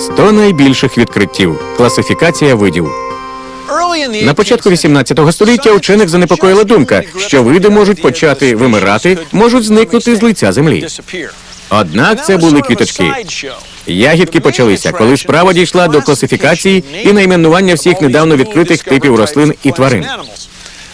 100 найбільших відкриттів. Класифікація видів. На початку 18 століття учених занепокоїла думка, що види можуть почати вимирати, можуть зникнути з лиця землі. Однак це були квіточки. Ягідки почалися, коли справа дійшла до класифікації і найменування всіх недавно відкритих типів рослин і тварин.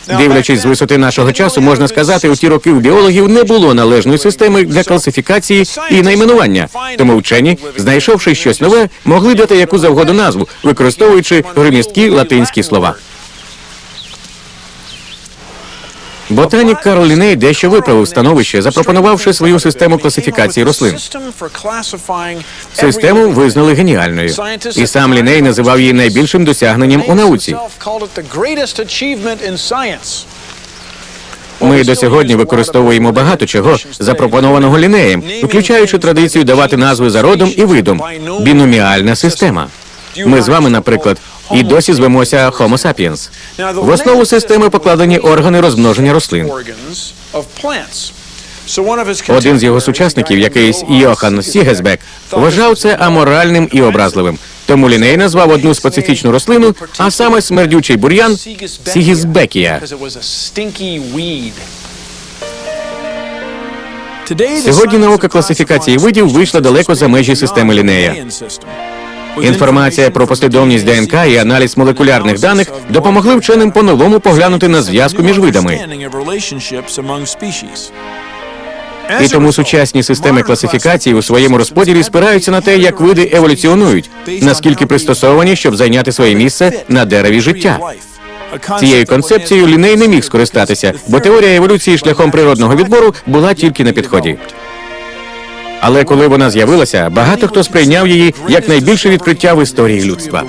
Дивлячись з висоти нашого часу, можна сказати, у ті роки у біологів не було належної системи для класифікації і найменування. Тому вчені, знайшовши щось нове, могли дати яку завгодно назву, використовуючи громісткі латинські слова. Ботанік Карл Ліней дещо виправив становище, запропонувавши свою систему класифікації рослин. Систему визнали геніальною, і сам Ліней називав її найбільшим досягненням у науці. Ми до сьогодні використовуємо багато чого, запропонованого лінеєм, включаючи традицію давати назви за родом і видом. Біноміальна система. Ми з вами, наприклад, і досі звемося Homo sapiens. В основу системи покладені органи розмноження рослин. Один з його сучасників, якийсь Йохан Сігесбек, вважав це аморальним і образливим. Тому Ліней назвав одну специфічну рослину, а саме смердючий бур'ян Сігізбекія. Сьогодні наука класифікації видів вийшла далеко за межі системи Лінея. Інформація про послідовність ДНК і аналіз молекулярних даних допомогли вченим по-новому поглянути на зв'язку між видами. І тому сучасні системи класифікації у своєму розподілі спираються на те, як види еволюціонують, наскільки пристосовані, щоб зайняти своє місце на дереві життя. Цією концепцією Ліней не міг скористатися, бо теорія еволюції шляхом природного відбору була тільки на підході. Але коли вона з'явилася, багато хто сприйняв її як найбільше відкриття в історії людства.